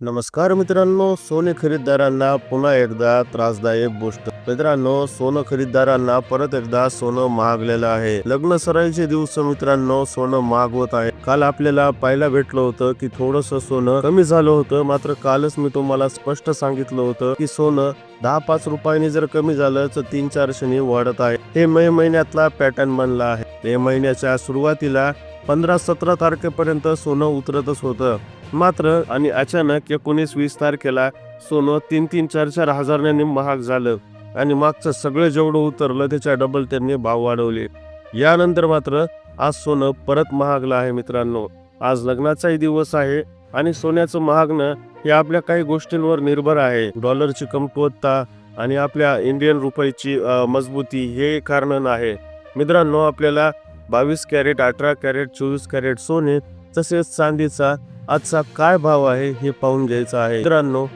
नमस्कार मित्रांनो सोने खरीददारांना पुन्हा एकदा त्रासदायक गोष्ट. मित्रांनो सोनं खरीददारांना परत एकदा सोनं महागलेलं आहे. लग्न सराईचे दिवस मित्रांनो सोनं मागवत आहे. काल आपल्याला पाहायला भेटलं होतं की थोडस सोनं कमी झालं होतं. मात्र कालच मी तुम्हाला स्पष्ट सांगितलं होतं की सोनं दहा पाच रुपयांनी जर कमी झालं तर तीन चारशेनी वाढत आहे. हे मे महिन्यातला पॅटर्न बनला आहे. मे महिन्याच्या सुरुवातीला पंधरा सतरा तारखेपर्यंत सोनं उतरतच होतं. मात्र आणि अचानक एकोणीस वीस तारखेला सोनं तीन तीन चार चार हजारांनी महाग झालं आणि मागचं सगळं जेवढं उतरलं त्याच्या डबल त्यांनी भाव वाढवले. यानंतर मात्र आज सोनं परत महागलं आहे मित्रांनो. आज लग्नाचाही दिवस आहे आणि सोन्याचं महागणं हे आपल्या काही गोष्टींवर निर्भर आहे. डॉलरची कमकुवत्ता आणि आपल्या इंडियन रुपयाची मजबूती हे कारण आहे. मित्रांनो आपल्याला बावीस कॅरेट अठरा कॅरेट चोवीस कॅरेट सोने तसेच चांदीचा आजचा काय भाव आहे हे पाहून घ्यायचा आहे. मित्रांनो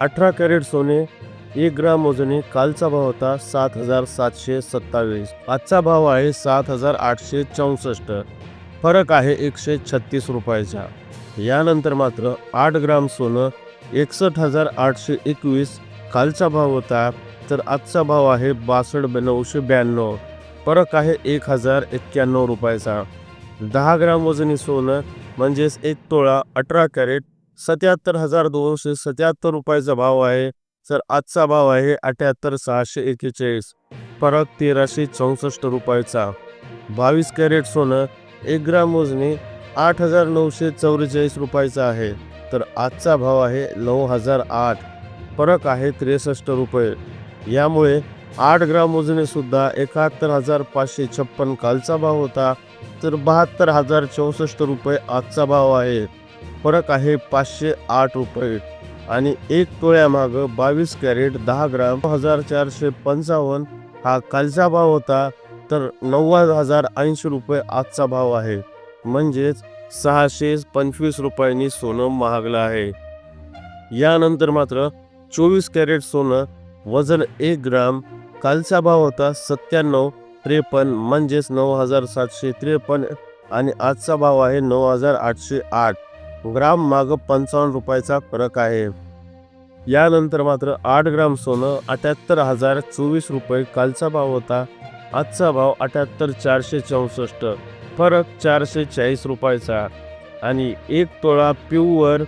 अठरा कॅरेट सोने एक ग्राम वजनी कालचा भाव होता सात हजार सातशे सत्तावीस. आजचा भाव आहे सात हजार आठशे चौसष्ट. फरक आहे एकशे छत्तीस रुपयाचा. यानंतर मात्र आठ ग्राम सोनं एकसष्ट हजार आठशे एकवीस कालचा भाव होता तर आजचा भाव आहे बासष्ट नऊशे ब्याण्णव. फरक आहे एक हजार एक्क्याण्णव रुपयाचा. दहा ग्राम वजनी सोनं म्हणजेच एक तोळा अठरा कॅरेट सत्याहत्तर हजार दोनशे सत्याहत्तर रुपयाचा भाव आहे. तर आजचा भाव आहे अठ्याहत्तर सहाशे एक्केचाळीस. फरक तेराशे चौसष्ट रुपयाचा. बावीस कॅरेट सोनं एक ग्राम वजनी आठ हजार नऊशे चौवेचाळीस रुपयाचा आहे. तर आजचा भाव आहे नऊ हजार आठ. फरक आहे त्रेसष्ट रुपये. यामुळे आठ ग्राम वजनेसुद्धा एकाहत्तर हजार पाचशे छप्पन कालचा भाव होता तर बहात्तर हजार चौसष्ट रुपये आजचा भाव आहे. फरक आहे पाचशे आठ रुपये. आणि एक तोळ्यामागं बावीस कॅरेट दहा ग्राम हजार चारशे पंचावन्न हा कालचा भाव होता तर नव्वद हजार ऐंशी रुपये आजचा भाव आहे. म्हणजेच सहाशे पंचवीस रुपयांनी सोनं महागलं आहे. यानंतर मात्र चोवीस कॅरेट सोनं वजन एक ग्राम कालचा भाव होता सत्त्याण्णव त्रेपन्न म्हणजेच नऊ हजार सातशे त्रेपन्न आणि आजचा भाव आहे नऊ हजार आठशे आठ. ग्राम मागं पंचावन्न रुपयाचा फरक आहे. यानंतर मात्र आठ ग्राम सोनं अठ्याहत्तर हजार चोवीस रुपये कालचा भाव होता. आजचा भाव अठ्याहत्तर चारशे चौसष्ट. फरक चारशे चाळीस रुपयाचा. आणि एक तोळा प्युअर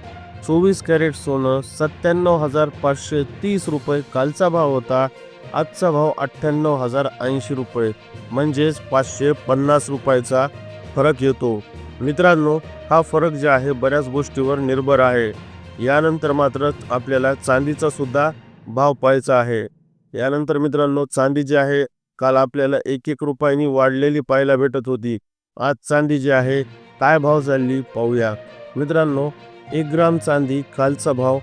चोवीस कॅरेट सोनं सत्त्याण्णव हजार पाचशे तीस रुपये कालचा भाव होता. आजचा भाव अठ्ठ्याण्णव हजार ऐंशी रुपये. म्हणजेच पाचशे पन्नास रुपयाचा फरक येतो. मित्रांनो हा फरक जे आहे बऱ्याच गोष्टीवर निर्भर आहे. यानंतर मात्र आपल्याला चांदीचा सुद्धा भाव पाहायचा आहे. यानंतर मित्रांनो चांदी जी आहे काल आपल्याला एक एक रुपयांनी वाढलेली पाहायला भेटत होती. आज चांदी जी आहे काय भाव चालली पाहूया. मित्रांनो एक ग्राम चांदी कालचा भाव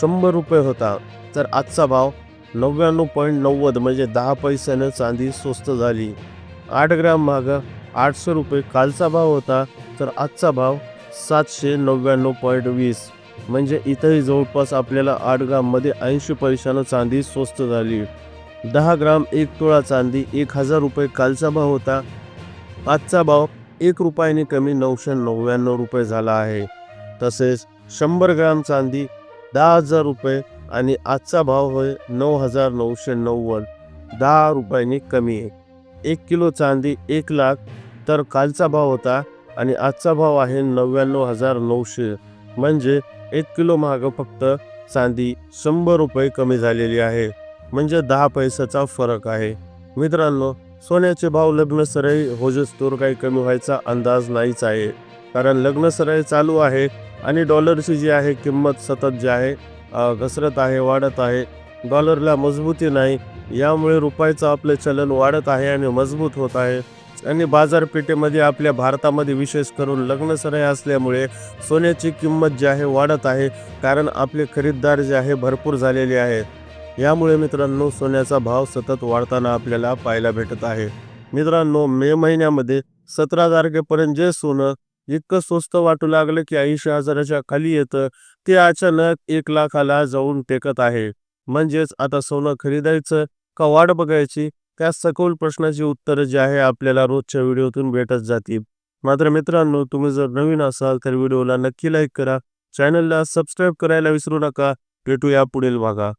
शंभर रुपये होता. तर आजचा भाव नव्याण्णव पॉईंट नव्वद म्हणजे दहा पैशानं चांदी स्वस्त झाली. आठ ग्राम मागं आठशे रुपये कालचा भाव होता तर आजचा भाव सातशे नव्याण्णव पॉईंट वीस. म्हणजे इथंही जवळपास आपल्याला आठ ग्राममध्ये ऐंशी पैशानं चांदी स्वस्त झाली. दहा ग्राम एक तोळा चांदी एक हजार रुपये कालचा भाव होता. आजचा भाव एक रुपयाने कमी नऊशे नव्याण्णव रुपये झाला आहे. तसेच शंभर ग्राम चांदी दहा हजार रुपये आणि आजचा भाव होय नऊ हजार नऊशे नव्वद. दहा रुपयांनी कमी आहे एक किलो चांदी एक लाख तर कालचा भाव होता आणि आजचा भाव आहे नव्याण्णव हजार नऊशे. म्हणजे एक किलो मागं फक्त चांदी शंभर रुपये कमी झालेली आहे. म्हणजे दहा पैशाचा फरक आहे. मित्रांनो सोन्याचे भाव लग्न सराई होजस्तोर काही कमी व्हायचा अंदाज नाहीच आहे. कारण लग्नसराई चालू आहे आणि डॉलरची जी आहे किंमत सतत जी आहे घसरत आहे वाढत आहे. डॉलरला मजबूती नाही. यामुळे रुपयाचं आपलं चलन वाढत आहे आणि मजबूत होत आहे. आणि बाजारपेठेमध्ये आपल्या भारतामध्ये विशेष करून लग्नसराय असल्यामुळे सोन्याची किंमत जी आहे वाढत आहे. कारण आपले खरीददार जे आहे भरपूर झालेले आहेत यामुळे मित्रांनो सोन्याचा भाव सतत वाढताना आपल्याला पाहायला भेटत आहे. मित्रांनो मे महिन्यामध्ये सतरा तारखेपर्यंत जे सोनं इतकं स्वस्त वाटू लागलं की ऐंशी हजाराच्या खाली येतं. ते अचानक एक लाखाला जाऊन टेकत आहे. म्हणजेच आता सोनं खरीदायचं का वाट बघायची? त्या सखोल प्रश्नाची उत्तरं जी आहे आपल्याला रोजच्या व्हिडिओतून भेटत जातील. मात्र मित्रांनो तुम्ही जर नवीन असाल तर व्हिडिओला नक्की लाईक करा. चॅनलला सबस्क्राईब करायला विसरू नका. भेटूया पुढील भागा